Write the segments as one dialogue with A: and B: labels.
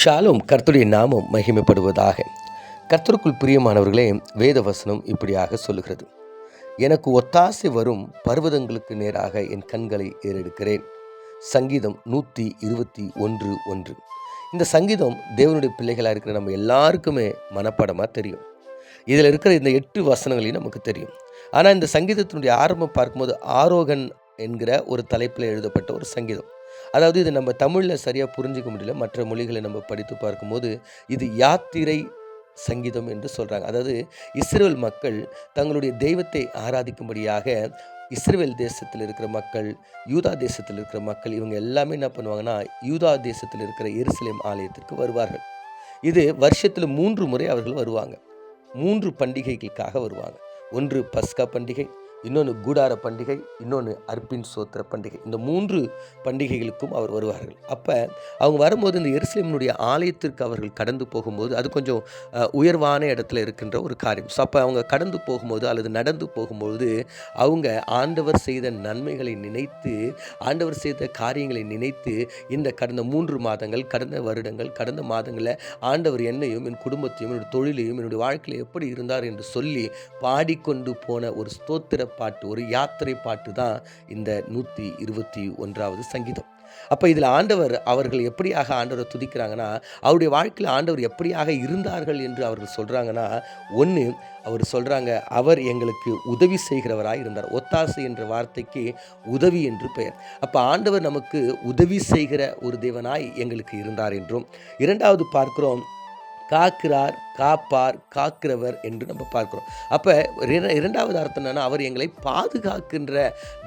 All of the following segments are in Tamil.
A: ஷாலும் கர்த்தருடைய நாமம் மகிமைப்படுவதாக. கர்த்தருக்குள் பிரியமானவர்களே வேத வசனம் இப்படியாக சொல்லுகிறது. எனக்கு ஒத்தாசை வரும் பர்வதங்களுக்கு நேராக என் கண்களை ஏறெடுக்கிறேன். சங்கீதம் நூற்றி இருபத்தி ஒன்று ஒன்று. இந்த சங்கீதம் தேவனுடைய பிள்ளைகளாக இருக்கிற நம்ம எல்லாருக்குமே மனப்பாடமாக தெரியும். இதில் இருக்கிற இந்த எட்டு வசனங்களையும் நமக்கு தெரியும். ஆனால் இந்த சங்கீதத்தினுடைய ஆரம்பம் பார்க்கும்போது ஆரோகன் என்கிற ஒரு தலைப்பில் எழுதப்பட்ட ஒரு சங்கீதம். அதாவது இது நம்ம தமிழில் சரியாக புரிஞ்சிக்க முடியல. மற்ற மொழிகளை நம்ம படித்து பார்க்கும்போது இது யாத்திரை சங்கீதம் என்று சொல்கிறாங்க அதாவது இஸ்ரேல் மக்கள் தங்களுடைய தெய்வத்தை ஆராதிக்கும்படியாக இஸ்ரேல் தேசத்தில் இருக்கிற மக்கள் யூதா தேசத்தில் இருக்கிற மக்கள் இவங்க எல்லாமே என்ன பண்ணுவாங்கன்னா யூதா தேசத்தில் இருக்கிற எருசலேம் ஆலயத்திற்கு வருவார்கள். இது வருஷத்தில் மூன்று முறை அவர்கள் வருவாங்க. மூன்று பண்டிகைகளுக்காக வருவாங்க. ஒன்று பஸ்கா பண்டிகை இன்னொன்று கூடார பண்டிகை இன்னொன்று அர்ப்பின் சோத்திர பண்டிகை. இந்த மூன்று பண்டிகைகளுக்கும் அவர் வருவார்கள். அப்போ அவங்க வரும்போது இந்த எருசலேமினுடைய ஆலயத்திற்கு அவர்கள் கடந்து போகும்போது அது கொஞ்சம் உயர்வான இடத்துல இருக்கின்ற ஒரு காரியம். ஸோ அப்போ அவங்க கடந்து போகும்போது அல்லது நடந்து போகும்போது அவங்க ஆண்டவர் செய்த நன்மைகளை நினைத்து ஆண்டவர் செய்த காரியங்களை நினைத்து இந்த கடந்த மூன்று மாதங்கள் கடந்த வருடங்கள் கடந்த மாதங்களில் ஆண்டவர் என்னையும் என் குடும்பத்தையும் என்னுடைய தொழிலையும் என்னுடைய வாழ்க்கையில் எப்படி இருந்தார் என்று சொல்லி பாடிக்கொண்டு போன ஒரு ஸ்தோத்திர பாட்டு ஒரு யாத்திரை பாட்டு தான் இந்த நூற்றி இருபத்தி ஒன்றாவது சங்கீதம். அப்போ இதில் ஆண்டவர் அவர்கள் எப்படியாக ஆண்டவரை துதிக்கிறாங்கன்னா அவருடைய வாழ்க்கையில் ஆண்டவர் எப்படியாக இருந்தார்கள் என்று அவர்கள் சொல்கிறாங்கன்னா ஒன்று அவர் சொல்கிறாங்க அவர் எங்களுக்கு உதவி செய்கிறவராக இருந்தார். ஒத்தாசை என்ற வார்த்தைக்கு உதவி என்று பெயர். அப்போ ஆண்டவர் நமக்கு உதவி செய்கிற ஒரு தேவனாய் எங்களுக்கு இருந்தார் என்றும். இரண்டாவது பார்க்கிறோம் காக்கிறார் காப்பார் காக்கிறவர் என்று நம்ம பார்க்குறோம். அப்போ இரண்டாவது அர்த்தம் என்னென்னா அவர் எங்களை பாதுகாக்கின்ற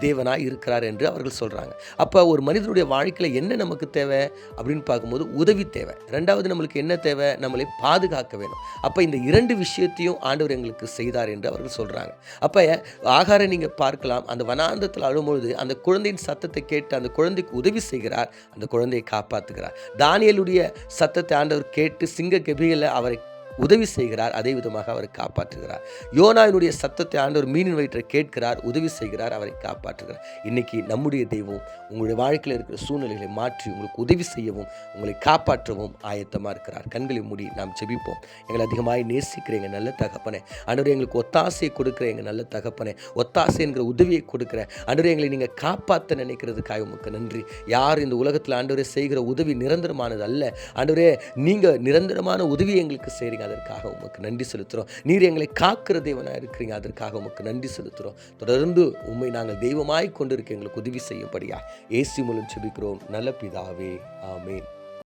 A: தேவனாக இருக்கிறார் என்று அவர்கள் சொல்கிறாங்க அப்போ ஒரு மனிதனுடைய வாழ்க்கையில் என்ன நமக்கு தேவை அப்படின்னு பார்க்கும்போது உதவி தேவை. ரெண்டாவது நம்மளுக்கு என்ன தேவை? நம்மளை பாதுகாக்க வேணும். அப்போ இந்த இரண்டு விஷயத்தையும் ஆண்டவர் எங்களுக்கு செய்தார் என்று அவர்கள் சொல்கிறாங்க அப்போ ஆகாரம் நீங்கள் பார்க்கலாம். அந்த வனாந்தத்தில் அழும்பொழுது அந்த குழந்தையின் சத்தத்தை கேட்டு அந்த குழந்தைக்கு உதவி செய்கிறார். அந்த குழந்தையை காப்பாற்றுகிறார் தானியலுடைய சத்தத்தை ஆண்டவர் கேட்டு சிங்க கெபியில் அவரை உதவி செய்கிறார் அதே விதமாக அவரை காப்பாற்றுகிறார். யோனாவினுடைய சத்தத்தை ஆண்டவர் மீனின் வயிற்றை கேட்கிறார் உதவி செய்கிறார் அவரை காப்பாற்றுகிறார். இன்னைக்கு நம்முடைய தெய்வம் உங்களுடைய வாழ்க்கையில் இருக்கிற சூழ்நிலைகளை மாற்றி உங்களுக்கு உதவி செய்யவும் உங்களை காப்பாற்றவும் ஆயத்தமாக இருக்கிறார். கண்களை மூடி நாம் செபிப்போம் எங்களை அதிகமாக நேசிக்கிற எங்கள் நல்ல தகப்பனே ஆண்டவர் எங்களுக்கு ஒத்தாசையை கொடுக்குற எங்கள் நல்ல தகப்பனே ஒத்தாசை என்கிற உதவியை கொடுக்குற ஆண்டவர் எங்களை நீங்கள் காப்பாற்ற நினைக்கிறதுக்காக உமக்கு நன்றி. யார் இந்த உலகத்தில் ஆண்டவரே செய்கிற உதவி நிரந்தரமானது அல்ல. ஆண்டவரே நீங்கள் நிரந்தரமான உதவி எங்களுக்கு செய்கிறீங்க அதற்காக உமக்கு நன்றி செலுத்துகிறோம் நீர் எங்களை காக்கிற தெய்வனாக இருக்கிறீங்க அதற்காக உமக்கு நன்றி செலுத்துகிறோம் தொடர்ந்து உண்மை நாங்கள் தெய்வமாய் கொண்டிருக்க எங்களுக்கு உதவி செய்யும்படியா ஏசி மூலம் செபிக்கிறோம் நல்ல பிதாவே ஆமேன்.